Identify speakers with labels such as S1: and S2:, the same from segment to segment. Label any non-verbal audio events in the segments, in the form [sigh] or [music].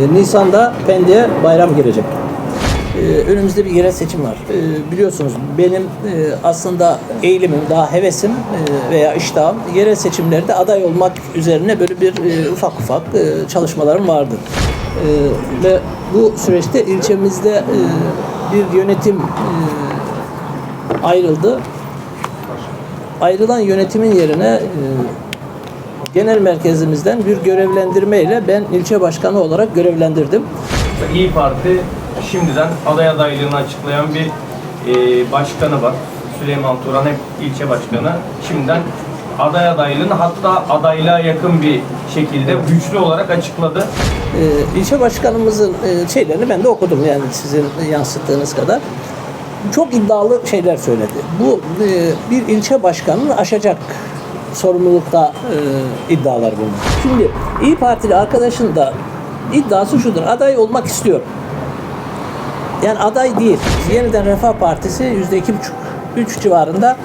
S1: E, Nisan'da Pendik'e bayram girecek. E, önümüzde bir yerel seçim var. E, biliyorsunuz benim e, aslında eğilimim, daha hevesim e, veya iştahım yerel seçimlerde aday olmak üzerine böyle bir e, ufak ufak çalışmalarım vardı. Ve bu süreçte ilçemizde bir yönetim ayrıldı. Ayrılan yönetimin yerine genel merkezimizden bir görevlendirmeyle ben ilçe başkanı olarak görevlendirdim.
S2: İyi Parti şimdiden aday adaylığını açıklayan bir e, başkanı var. Süleyman Turan hep ilçe başkanı. Şimdiden aday adaylığını hatta adaylığa yakın bir şekilde güçlü olarak açıkladı.
S1: Ee, ilçe başkanımızın e, şeylerini ben de okudum yani sizin yansıttığınız kadar. Çok iddialı şeyler söyledi. Bu e, bir ilçe başkanını aşacak sorumlulukta e, iddialar bunlar. Şimdi İyi Partili arkadaşın da iddiası şudur. Aday olmak istiyor. Yani aday değil. Yeniden Refah Partisi yüzde iki buçuk, üç civarında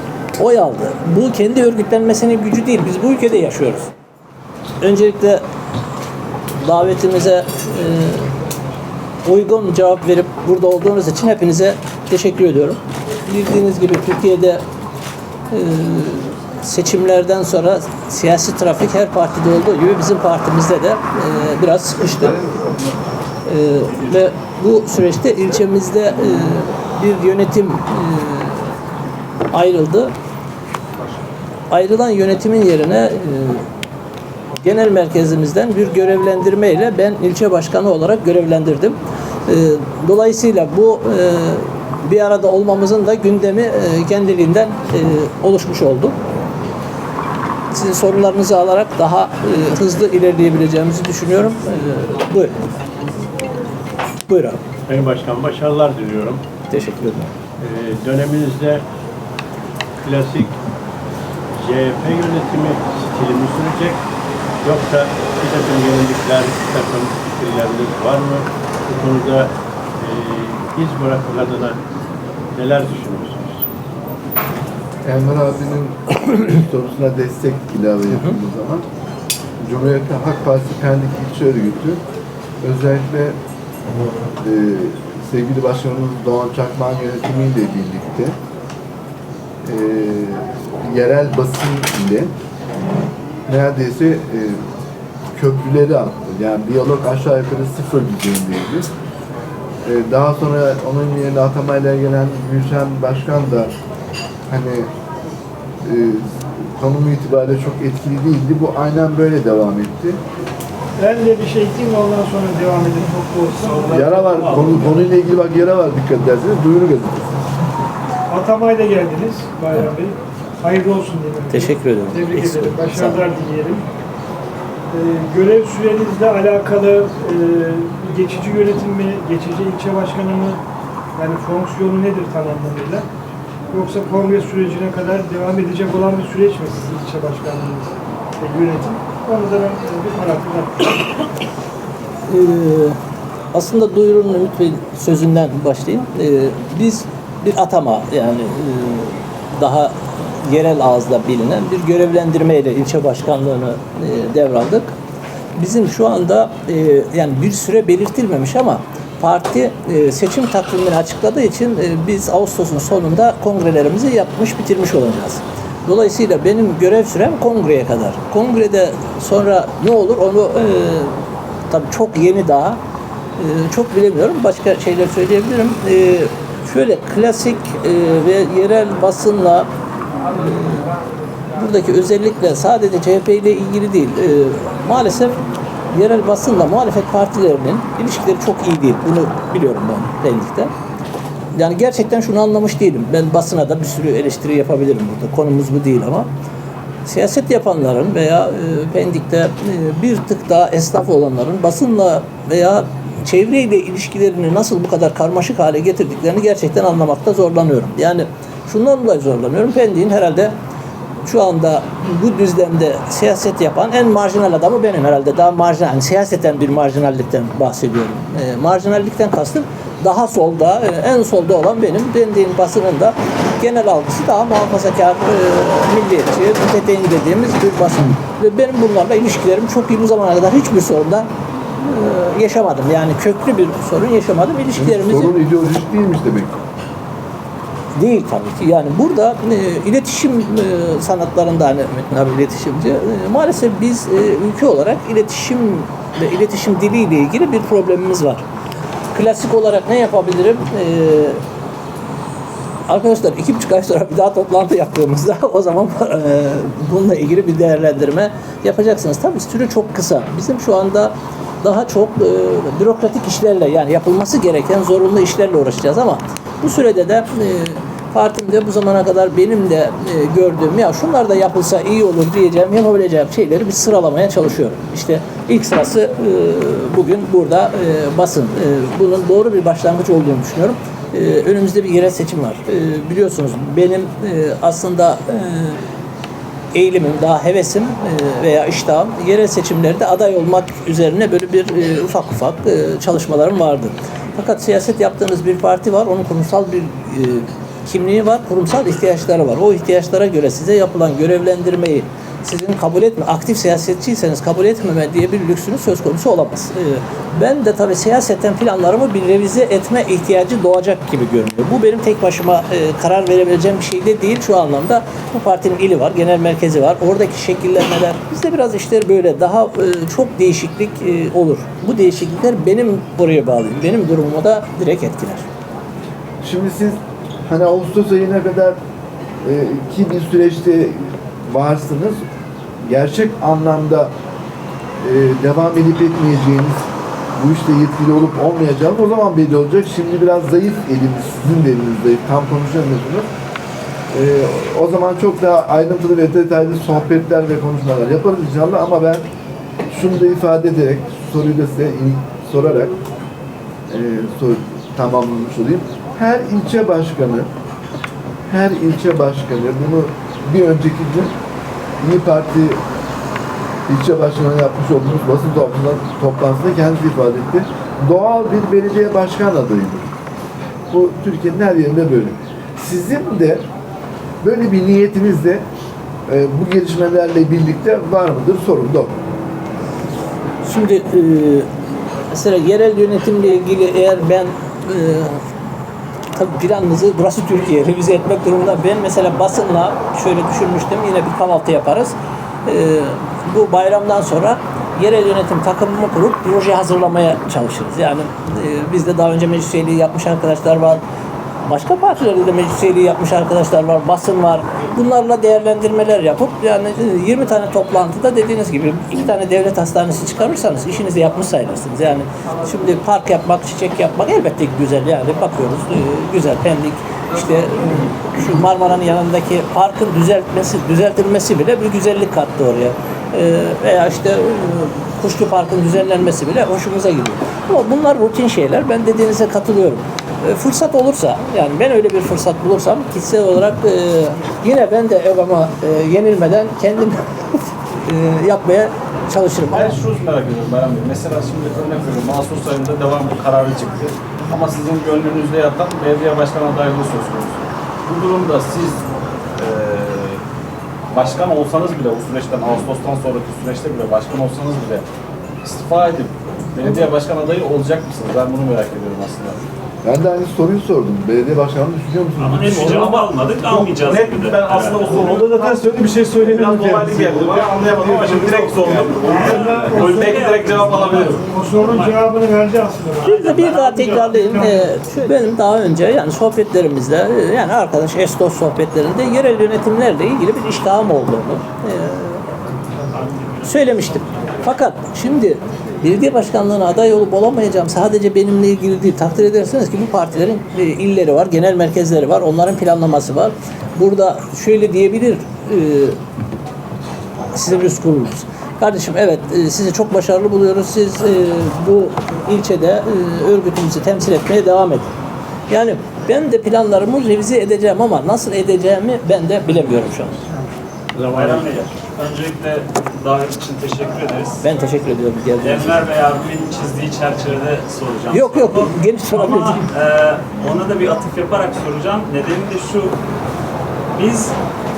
S1: oy aldı. Bu kendi örgütlenmesinin gücü değil. Biz bu ülkede yaşıyoruz. Öncelikle davetimize e, uygun cevap verip burada olduğunuz için hepinize teşekkür ediyorum. Bildiğiniz gibi Türkiye'de e, seçimlerden sonra siyasi trafik her partide olduğu gibi bizim partimizde de e, biraz sıkıştı. E, ve bu süreçte ilçemizde e, bir yönetim e, ayrıldı. Ayrılan yönetimin yerine e, genel merkezimizden bir görevlendirmeyle ben ilçe başkanı olarak görevlendirdim. E, Dolayısıyla bu e, bir arada olmamızın da gündemi e, kendiliğinden e, oluşmuş oldu. Sizin sorularınızı alarak daha e, hızlı ilerleyebileceğimizi düşünüyorum. E, Buyurun. Buyurun.
S3: Sayın Başkan başarılar diliyorum.
S1: Teşekkür ederim.
S3: Ee, döneminizde klasik CHP yönetimi stili mi sürecek? Yoksa bir takım yenilikler, bir takım fikirleriniz var mı? Bu konuda e, iz bırakmak adına neler düşünüyorsunuz?
S4: Enver abinin [coughs] sorusuna destek ilave yapıldığı zaman Cumhuriyet Halk Partisi Pendik İlçe Örgütü özellikle e, sevgili başkanımız Doğan Çakman yönetimiyle birlikte e, yerel basın ile neredeyse e, köprüleri attı. Yani diyalog aşağı yukarı sıfır düzeyindeydi. E, daha sonra onun yerine atamayla gelen Gülşen Başkan da hani e, konumu itibariyle çok etkili değildi. Bu aynen böyle devam etti.
S5: Ben de bir şey ekleyeyim ondan sonra devam edelim. Olsun.
S4: Yara var, konu, konuyla ilgili bak yara var dikkat ederseniz. Duyuru gazetesi.
S5: Atamay'da geldiniz Bayram Bey. Hayırlı olsun diyelim.
S1: Teşekkür ederim.
S5: Tebrik
S1: Eksik
S5: ederim. Başarılar dileyelim. Ee, görev sürenizle alakalı e, geçici yönetim mi, geçici ilçe başkanı mı? Yani fonksiyonu nedir tam anlamıyla? Yoksa kongre sürecine kadar devam edecek olan bir süreç mi sizin ilçe başkanlığınız ve yönetim? Onu da ben e, bir parantez
S1: Ee, aslında duyurunun Ümit Bey sözünden başlayayım. Ee, biz bir atama yani e, daha yerel ağızda bilinen bir görevlendirmeyle ilçe başkanlığını e, devraldık. Bizim şu anda e, yani bir süre belirtilmemiş ama parti e, seçim takvimini açıkladığı için e, biz Ağustos'un sonunda kongrelerimizi yapmış bitirmiş olacağız. Dolayısıyla benim görev sürem kongreye kadar. Kongrede sonra ne olur onu e, tabii çok yeni daha çok bilemiyorum. Başka şeyler söyleyebilirim. Şöyle klasik ve yerel basınla buradaki özellikle sadece CHP ile ilgili değil. maalesef yerel basınla muhalefet partilerinin ilişkileri çok iyi değil. Bunu biliyorum ben Pendik'te. Yani gerçekten şunu anlamış değilim. Ben basına da bir sürü eleştiri yapabilirim burada. Konumuz bu değil ama siyaset yapanların veya e, Pendik'te e, bir tık daha esnaf olanların basınla veya çevreyle ilişkilerini nasıl bu kadar karmaşık hale getirdiklerini gerçekten anlamakta zorlanıyorum. Yani şundan dolayı zorlanıyorum. Pendik'in herhalde şu anda bu düzlemde siyaset yapan en marjinal adamı benim herhalde. Daha marjinal, yani siyaseten bir marjinallikten bahsediyorum. E, marjinallikten kastım daha solda, e, en solda olan benim. Pendik'in basınında genel algısı daha muhafazakar, e, milliyetçi, mütedeyin dediğimiz bir basın. Ve benim bunlarla ilişkilerim çok iyi bu zamana kadar hiçbir sorunda e, yaşamadım. Yani köklü bir sorun yaşamadım. İlişkilerimizi
S4: Sorun ideolojik değilmiş demek.
S1: Değil tabii ki. Yani burada e, iletişim e, sanatlarında hani Metin abi iletişimci. e, maalesef biz e, ülke olarak iletişim ve iletişim diliyle ilgili bir problemimiz var. Klasik olarak ne yapabilirim? E, Arkadaşlar iki buçuk ay sonra bir daha toplantı yaptığımızda [laughs] o zaman e, bununla ilgili bir değerlendirme yapacaksınız. Tabii süre çok kısa. Bizim şu anda daha çok e, bürokratik işlerle yani yapılması gereken zorunlu işlerle uğraşacağız ama bu sürede de e, partimde bu zamana kadar benim de e, gördüğüm ya şunlar da yapılsa iyi olur diyeceğim yapabileceğim şeyleri bir sıralamaya çalışıyorum. İşte ilk sırası e, bugün burada e, basın. E, bunun doğru bir başlangıç olduğunu düşünüyorum. Ee, önümüzde bir yerel seçim var. Ee, biliyorsunuz benim e, aslında e, eğilimim, daha hevesim e, veya iştahım yerel seçimlerde aday olmak üzerine böyle bir e, ufak ufak e, çalışmalarım vardı. Fakat siyaset yaptığınız bir parti var, onun kurumsal bir e, kimliği var, kurumsal ihtiyaçları var. O ihtiyaçlara göre size yapılan görevlendirmeyi sizin kabul etme, aktif siyasetçiyseniz kabul etmeme diye bir lüksünüz söz konusu olamaz. Ee, Ben de tabii siyaseten planlarımı bir revize etme ihtiyacı doğacak gibi görünüyor. Bu benim tek başıma e, karar verebileceğim bir şey de değil şu anlamda. Bu partinin ili var, genel merkezi var. Oradaki şekillenmeler, bizde biraz işler böyle daha e, çok değişiklik e, olur. Bu değişiklikler benim buraya bağlı. Benim durumumu da direkt etkiler.
S4: Şimdi siz hani Ağustos ayına kadar ki bir süreçte varsınız. Gerçek anlamda e, devam edip etmeyeceğiniz bu işte yetkili olup olmayacağınız o zaman belli olacak. Şimdi biraz zayıf eliniz, sizin de eliniz zayıf. Tam konuşamıyorsunuz. E, o zaman çok daha ayrıntılı ve detaylı sohbetler ve konuşmalar yaparız inşallah ama ben şunu da ifade ederek soruyu da size sorarak e, soru tamamlamış olayım. Her ilçe başkanı her ilçe başkanı bunu bir önceki gün İyi Parti ilçe başkanı yapmış olduğumuz basın toplantısında, kendisi ifade etti. Doğal bir belediye başkan adayıdır. Bu Türkiye'nin her yerinde böyle. Sizin de böyle bir niyetiniz de e, bu gelişmelerle birlikte var mıdır? Sorun da.
S1: Şimdi e, mesela yerel yönetimle ilgili eğer ben e, tabii planınızı burası Türkiye revize etmek durumunda ben mesela basınla şöyle düşünmüştüm yine bir kahvaltı yaparız. E, bu bayramdan sonra yerel yönetim takımımı kurup proje hazırlamaya çalışırız. Yani e, bizde daha önce meclis yapmış arkadaşlar var. Başka partilerde de meclis yapmış arkadaşlar var, basın var. Bunlarla değerlendirmeler yapıp yani e, 20 tane toplantıda dediğiniz gibi iki tane devlet hastanesi çıkarırsanız işinizi yapmış sayılırsınız. Yani şimdi park yapmak, çiçek yapmak elbette güzel yani bakıyoruz e, güzel Pendik işte e, şu Marmara'nın yanındaki parkın düzeltmesi, düzeltilmesi bile bir güzellik kattı oraya. E, Veya işte Kuşlu Park'ın düzenlenmesi bile hoşumuza gidiyor. Ama bunlar rutin şeyler. Ben dediğinize katılıyorum. E, fırsat olursa, yani ben öyle bir fırsat bulursam kişisel olarak e, yine ben de evama e, yenilmeden kendim [laughs] e, yapmaya çalışırım.
S6: Ben şunu merak ediyorum Bayram Bey. Mesela şimdi örnek veriyorum. Ağustos ayında devam kararı çıktı. Ama sizin gönlünüzde yatan belediye başkan adaylığı söz konusu. Bu durumda siz eee, başkan olsanız bile o süreçten Ağustos'tan sonraki süreçte bile başkan olsanız bile istifa edip belediye başkan adayı olacak mısınız? Ben bunu merak ediyorum aslında.
S4: Ben de aynı soruyu sordum. Belediye başkanı düşünüyor musunuz?
S7: Ama net bir cevap almadık, almayacağız
S6: Net
S7: de.
S6: ben aslında o
S7: Evet.
S6: soruda zaten söyledi bir şey söyledim. Biraz dolaylı geldi bana anlayamadım ama şimdi direkt sordum. Belki direkt cevap alabilirim.
S5: O sorunun cevabını verdi aslında.
S1: Bir de bir daha tekrarlayayım. Ee, şu- benim daha önce yani sohbetlerimizde yani arkadaş Estos sohbetlerinde yerel yönetimlerle ilgili bir iştahım olduğunu e, söylemiştim. Fakat şimdi belediye başkanlığına aday olup olamayacağım sadece benimle ilgili değil. Takdir edersiniz ki bu partilerin e, illeri var, genel merkezleri var, onların planlaması var. Burada şöyle diyebilir e, sizin üst kurulunuz. Kardeşim evet e, sizi çok başarılı buluyoruz. Siz bu ilçede örgütümüzü temsil etmeye devam edin. Yani ben de planlarımı revize edeceğim ama nasıl edeceğimi ben de bilemiyorum şu an.
S7: Bayram Bey, öncelikle davet için teşekkür ederiz.
S1: Ben teşekkür ediyorum geldiğiniz için.
S7: Enver Bey abimin çizdiği çerçevede soracağım.
S1: Yok yok geniş sorabiliriz.
S7: Ama e, ona da bir atıf yaparak soracağım. Nedeni de şu, biz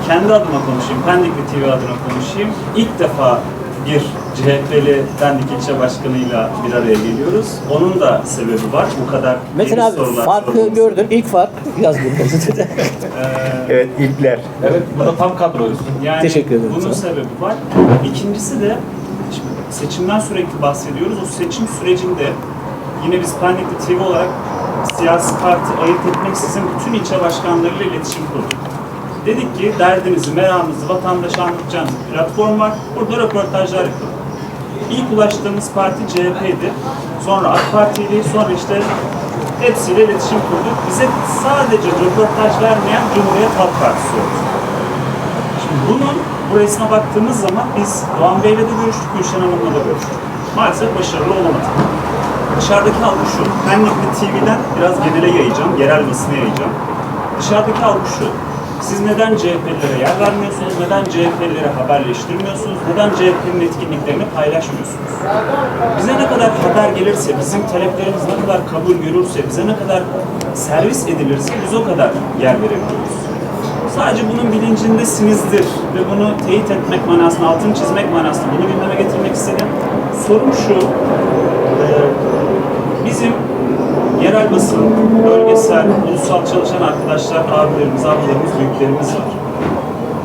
S7: kendi adıma konuşayım, Pendikli TV adına konuşayım. İlk defa bir CHP'li Pendik ilçe başkanıyla bir araya geliyoruz. Onun da sebebi var. Bu kadar
S1: Metin abi farkı gördün. İlk fark yazdım gazetede. [laughs]
S3: Evet ilkler.
S6: Evet, burada tam kadroyuz.
S7: Yani
S1: Teşekkür ederim
S7: Bunun
S1: sana.
S7: sebebi var. İkincisi de şimdi seçimden sürekli bahsediyoruz. O seçim sürecinde yine biz Pendik'te TV olarak siyasi parti ayırt etmeksizin bütün ilçe başkanlarıyla iletişim kurduk. Dedik ki derdinizi, meramınızı vatandaşa anlatacağınız bir platform var. Burada röportajlar yapalım. İlk ulaştığımız parti CHP'ydi. Sonra AK Parti'ydi. Sonra işte hepsiyle iletişim kurduk. Bize sadece röportaj vermeyen Cumhuriyet Halk Partisi oldu. Şimdi bunun bu resme baktığımız zaman biz Doğan Bey'le de görüştük, Gülşen Hanım'la da görüştük. Maalesef başarılı olamadık. Dışarıdaki algı şu, Pendikli TV'den biraz genele yayacağım, yerel basına yayacağım. Dışarıdaki algı şu, siz neden CHP'lilere yer vermiyorsunuz, neden CHP'lilere haberleştirmiyorsunuz, neden CHP'nin etkinliklerini paylaşmıyorsunuz? Bize ne kadar haber gelirse, bizim taleplerimiz ne kadar kabul görürse, bize ne kadar servis edilirse biz o kadar yer verebiliyoruz. Sadece bunun bilincindesinizdir ve bunu teyit etmek manasında, altını çizmek manasında bunu gündeme getirmek istedim. Sorum şu, e, bizim yerel basın, bölgesel, ulusal çalışan arkadaşlar, abilerimiz, ablalarımız, büyüklerimiz var.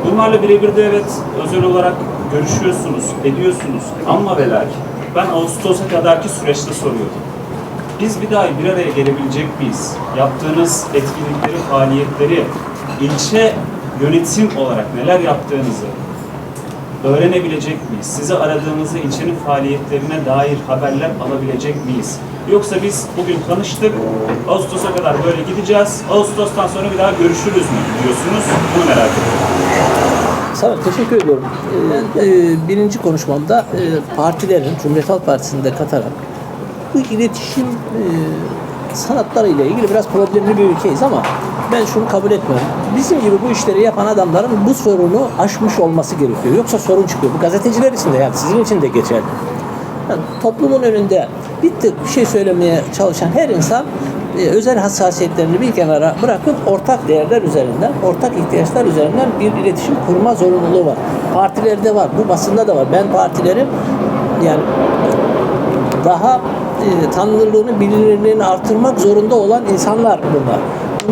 S7: Bunlarla birebir de evet özel olarak görüşüyorsunuz, ediyorsunuz ama ve ben Ağustos'a kadarki süreçte soruyordum. Biz bir daha bir araya gelebilecek miyiz? Yaptığınız etkinlikleri, faaliyetleri, ilçe yönetim olarak neler yaptığınızı öğrenebilecek miyiz? Sizi aradığımızda ilçenin faaliyetlerine dair haberler alabilecek miyiz? Yoksa biz bugün tanıştık, Ağustos'a kadar böyle gideceğiz, Ağustos'tan sonra bir daha görüşürüz mü diyorsunuz? Bunu merak ediyorum.
S1: Sağ ol, teşekkür ediyorum. Ee, Ben e, birinci konuşmamda e, partilerin, Cumhuriyet Halk Partisi'nde katarak bu iletişim e, sanatları ile ilgili biraz problemli bir ülkeyiz ama ben şunu kabul etmiyorum. Bizim gibi bu işleri yapan adamların bu sorunu aşmış olması gerekiyor. Yoksa sorun çıkıyor. Bu gazeteciler için de yani sizin için de geçerli. Yani toplumun önünde bir bir şey söylemeye çalışan her insan e, özel hassasiyetlerini bir kenara bırakıp ortak değerler üzerinden, ortak ihtiyaçlar üzerinden bir iletişim kurma zorunluluğu var. Partilerde var, bu basında da var. Ben partilerin yani daha e, tanınırlığını, bilinirliğini artırmak zorunda olan insanlar bunlar.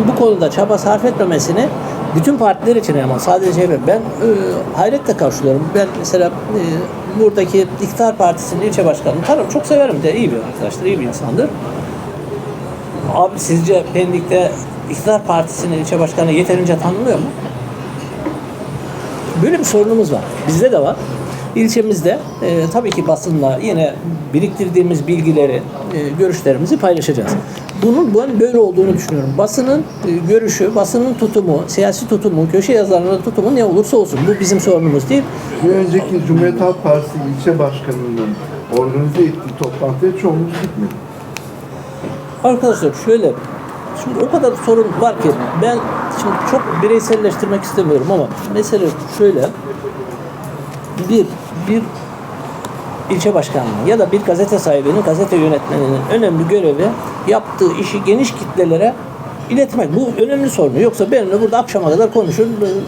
S1: Bu konuda çaba sarf etmemesini bütün partiler için ama sadece CHP. Ben e, hayretle karşılıyorum. Ben mesela e, buradaki İktidar Partisi'nin ilçe başkanını tanırım. Çok severim de iyi bir arkadaştır, iyi bir insandır. Abi sizce Pendik'te İktidar Partisi'nin ilçe başkanı yeterince tanınıyor mu? Böyle bir sorunumuz var. Bizde de var. İlçemizde e, tabii ki basınla yine biriktirdiğimiz bilgileri, e, görüşlerimizi paylaşacağız. Bunun ben böyle olduğunu düşünüyorum. Basının e, görüşü, basının tutumu, siyasi tutumu, köşe yazarlarının tutumu ne olursa olsun. Bu bizim sorunumuz değil.
S4: Bir önceki Cumhuriyet Halk Partisi ilçe başkanının organize ettiği toplantıya çoğumuz gitmedi.
S1: Arkadaşlar şöyle, şimdi o kadar sorun var ki ben şimdi çok bireyselleştirmek istemiyorum ama mesele şöyle, bir, bir ilçe başkanının ya da bir gazete sahibinin, gazete yönetmeninin önemli görevi yaptığı işi geniş kitlelere iletmek. Bu önemli sorun. Yoksa benimle burada akşama kadar konuşur,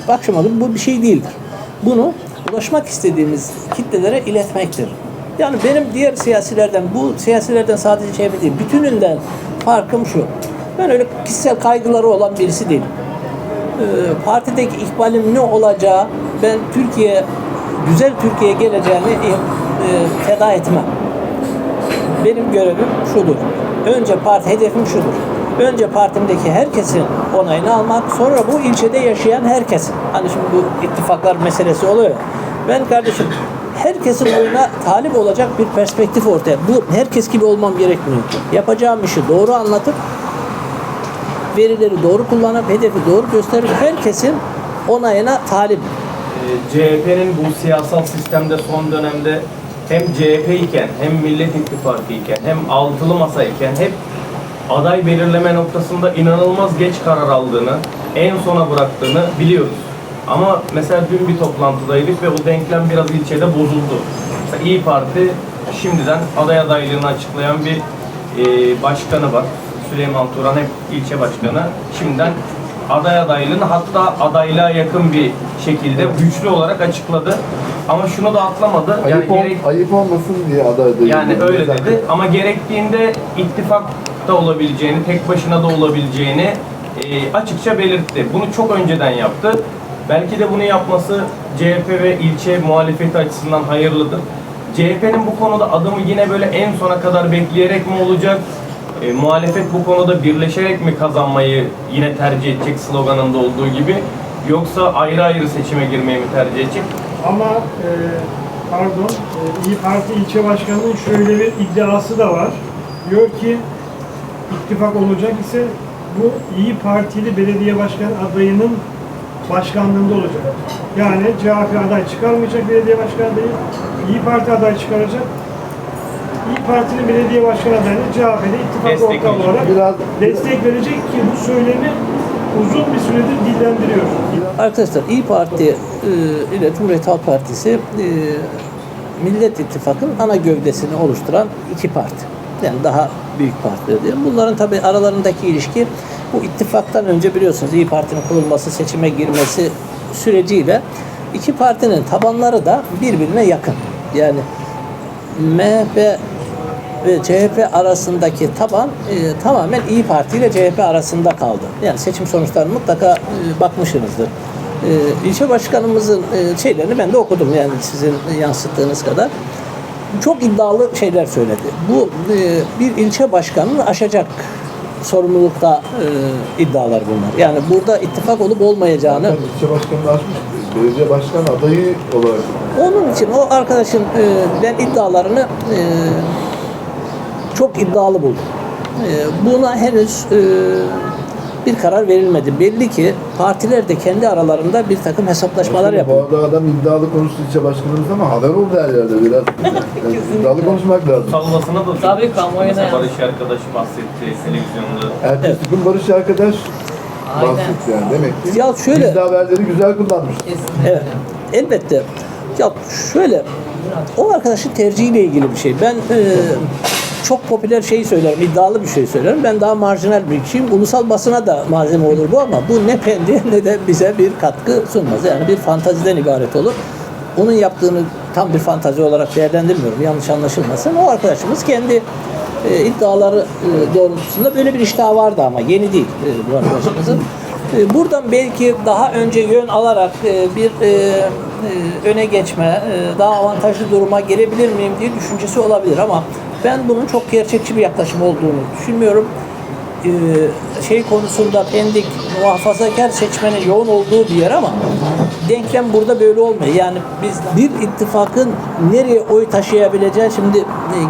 S1: akşama kadar bu bir şey değildir. Bunu ulaşmak istediğimiz kitlelere iletmektir. Yani benim diğer siyasilerden, bu siyasilerden sadece şey değil, bütününden farkım şu. Ben öyle kişisel kaygıları olan birisi değilim e, partideki ikbalim ne olacağı ben Türkiye güzel Türkiye geleceğini e, e, feda etmem. Benim görevim şudur. Önce parti hedefim şudur. Önce partimdeki herkesin onayını almak, sonra bu ilçede yaşayan herkesin. Hani şimdi bu ittifaklar meselesi oluyor. Ben kardeşim herkesin oyuna talip olacak bir perspektif ortaya. Bu herkes gibi olmam gerekmiyor. Yapacağım işi doğru anlatıp verileri doğru kullanıp hedefi doğru gösterip herkesin onayına talip.
S2: CHP'nin bu siyasal sistemde son dönemde hem CHP iken hem Millet İttifakı iken hem altılı masa iken hep aday belirleme noktasında inanılmaz geç karar aldığını, en sona bıraktığını biliyoruz. Ama mesela dün bir toplantıdaydık ve o denklem biraz ilçede bozuldu. Mesela İyi Parti şimdiden aday adaylığını açıklayan bir e, başkanı var. Süleyman Turan hep ilçe başkanı. Şimdiden aday adaylığını hatta adaylığa yakın bir şekilde güçlü olarak açıkladı. Ama şunu da atlamadı. Yani
S4: Ayıp, ol-
S2: gerek,
S4: ayıp olmasın diye aday adayı.
S2: yani öyle
S4: Zaten
S2: dedi ama gerektiğinde ittifak da olabileceğini, tek başına da olabileceğini e, açıkça belirtti. Bunu çok önceden yaptı. Belki de bunu yapması CHP ve ilçe muhalefeti açısından hayırlıdır. CHP'nin bu konuda adımı yine böyle en sona kadar bekleyerek mi olacak? E, muhalefet bu konuda birleşerek mi kazanmayı yine tercih edecek sloganında olduğu gibi? Yoksa ayrı ayrı seçime girmeyi mi tercih edecek?
S5: Ama e, pardon, e, İyi Parti ilçe başkanının şöyle bir iddiası da var. Diyor ki ittifak olacak ise bu İyi Partili belediye başkan adayının başkanlığında olacak. Yani CHP aday çıkarmayacak belediye başkan adayı, İyi Parti aday çıkaracak. İyi Parti'nin belediye başkan adayını CHP'de ittifak ortağı olarak
S4: Biraz
S5: destek verecek ki bu söylemi uzun bir süredir dillendiriyor.
S1: Arkadaşlar İyi Parti e, ile Cumhuriyet Halk Partisi e, Millet İttifakı'nın ana gövdesini oluşturan iki parti. Yani daha büyük partiler diyelim. Bunların tabi aralarındaki ilişki bu ittifaktan önce biliyorsunuz İyi Parti'nin kurulması, seçime girmesi süreciyle iki partinin tabanları da birbirine yakın. Yani MHP ve CHP arasındaki taban e, tamamen İyi Parti ile CHP arasında kaldı. Yani seçim sonuçlarına mutlaka e, bakmışsınızdır. E, ilçe başkanımızın e, şeylerini ben de okudum yani sizin yansıttığınız kadar. Çok iddialı şeyler söyledi. Bu e, bir ilçe başkanını aşacak sorumlulukta e, iddialar bunlar. Yani burada ittifak olup olmayacağını
S4: zaten ilçe başkanını açmış. Belediye başkan adayı olarak.
S1: Onun için o arkadaşın e, ben iddialarını e, çok iddialı buldum. E, buna henüz e, bir karar verilmedi. Belli ki partiler de kendi aralarında bir takım hesaplaşmalar yapıyor.
S4: Bu arada adam iddialı konuştu ilçe başkanımız ama haber oldu her yerde biraz. [laughs] Yani iddialı konuşmak lazım.
S2: Sallasına da
S8: Tabii kamuoyuna yansın.
S2: Barış arkadaş bahsetti televizyonda.
S4: Ertesi gün Barış arkadaş
S8: Aynen.
S4: bahsetti yani demek ki.
S1: Ya şöyle-
S4: Biz haberleri güzel kullanmış.
S1: Evet. Elbette. Ya şöyle o arkadaşın tercihiyle ilgili bir şey. Ben e, çok popüler şey söylerim, iddialı bir şey söylerim. Ben daha marjinal bir kişiyim. Ulusal basına da malzeme olur bu ama bu ne pendiye ne de bize bir katkı sunmaz. Yani bir fantaziden ibaret olur. Onun yaptığını tam bir fantazi olarak değerlendirmiyorum. Yanlış anlaşılmasın. O arkadaşımız kendi e, iddiaları e, doğrultusunda böyle bir iştahı vardı ama yeni değil e, bu arkadaşımızın. E, buradan belki daha önce yön alarak e, bir e, öne geçme, e, daha avantajlı duruma gelebilir miyim diye düşüncesi olabilir ama ben bunun çok gerçekçi bir yaklaşım olduğunu düşünmüyorum. E, şey konusunda Pendik muhafazakar seçmenin yoğun olduğu bir yer ama denklem burada böyle olmuyor. Yani biz bir ittifakın nereye oy taşıyabileceği şimdi e,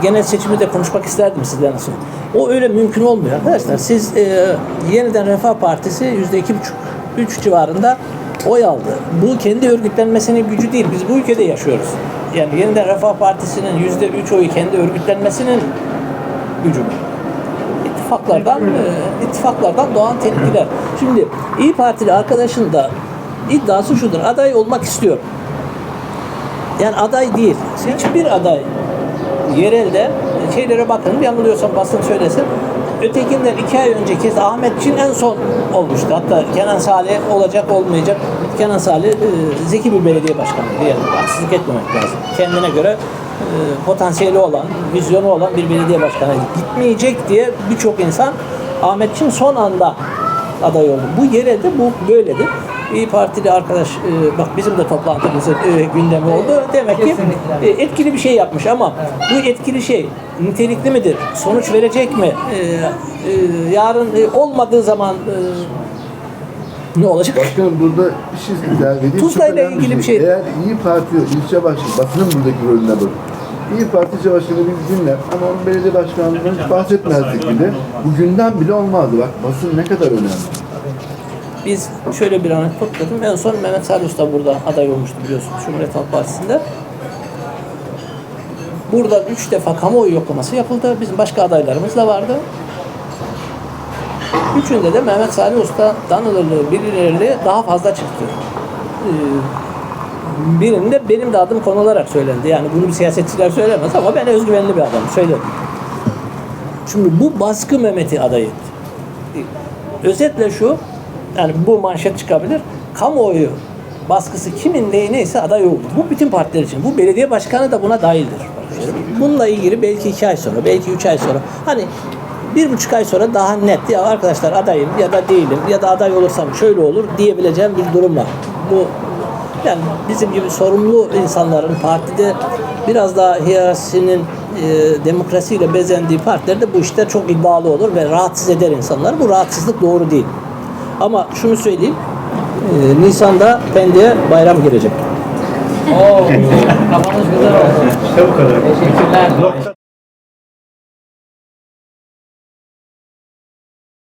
S1: genel seçimi de konuşmak isterdim sizden sonra. O öyle mümkün olmuyor arkadaşlar. Siz e, yeniden Refah Partisi yüzde iki buçuk, üç civarında oy aldı. Bu kendi örgütlenmesinin gücü değil. Biz bu ülkede yaşıyoruz. Yani yeniden Refah Partisi'nin yüzde üç oyu kendi örgütlenmesinin gücü bu ittifaklardan e, ittifaklardan doğan tepkiler. Şimdi İyi Partili arkadaşın da iddiası şudur. Aday olmak istiyor. Yani aday değil. Hiçbir aday yerelde e, şeylere bakın. Yanılıyorsam basın söylesin. Ötekinden iki ay önce kez Ahmet Çin en son olmuştu. Hatta Kenan Salih olacak olmayacak. Kenan Salih e, zeki bir belediye başkanı diyelim. Haksızlık etmemek lazım. Kendine göre e, potansiyeli olan, vizyonu olan bir belediye başkanı. Gitmeyecek diye birçok insan Ahmet Çin son anda aday oldu. Bu yerelde bu böyledir. İyi Partili arkadaş e, bak bizim de toplantımızın e, gündemi oldu. Demek ki e, etkili bir şey yapmış ama bu etkili şey nitelikli midir? Sonuç verecek mi? E, e, yarın e, olmadığı zaman e, ne olacak?
S4: Başkanım burada bir şey ilave edeyim.
S1: Tuzla ile ilgili bir şey.
S4: Eğer İyi Parti ilçe başkanı, basının buradaki rolüne bakın. İyi Parti ilçe başkanı biz dinler ama onun belediye başkanlığından hiç bahsetmezdik bile. Bu günden bile olmazdı. Bak basın ne kadar önemli.
S1: Biz şöyle bir anekdot dedim. En son Mehmet Salih Usta burada aday olmuştu biliyorsunuz Cumhuriyet Halk Partisi'nde. Burada üç defa kamuoyu yoklaması yapıldı. Bizim başka adaylarımız da vardı. Üçünde de Mehmet Salih Usta tanınırlığı, bilinirliği daha fazla çıktı. Ee, birinde benim de adım konularak söylendi. Yani bunu siyasetçiler söylemez ama ben özgüvenli bir adam söyledim. Şimdi bu baskı Mehmet'i aday etti. Özetle şu, yani bu manşet çıkabilir. Kamuoyu baskısı kimin neyi neyse aday olur. Bu bütün partiler için. Bu belediye başkanı da buna dahildir. Bununla ilgili belki iki ay sonra, belki üç ay sonra. Hani bir buçuk ay sonra daha net ya arkadaşlar adayım ya da değilim ya da aday olursam şöyle olur diyebileceğim bir durum var. Bu yani bizim gibi sorumlu insanların partide biraz daha hiyerarşinin e, demokrasiyle bezendiği partilerde bu işler çok iddialı olur ve rahatsız eder insanlar. Bu rahatsızlık doğru değil. Ama şunu söyleyeyim. e, Nisan'da Pendik'e bayram gelecek.
S8: Oo, kafanız güzel oldu.
S3: İşte bu kadar.
S8: Teşekkürler.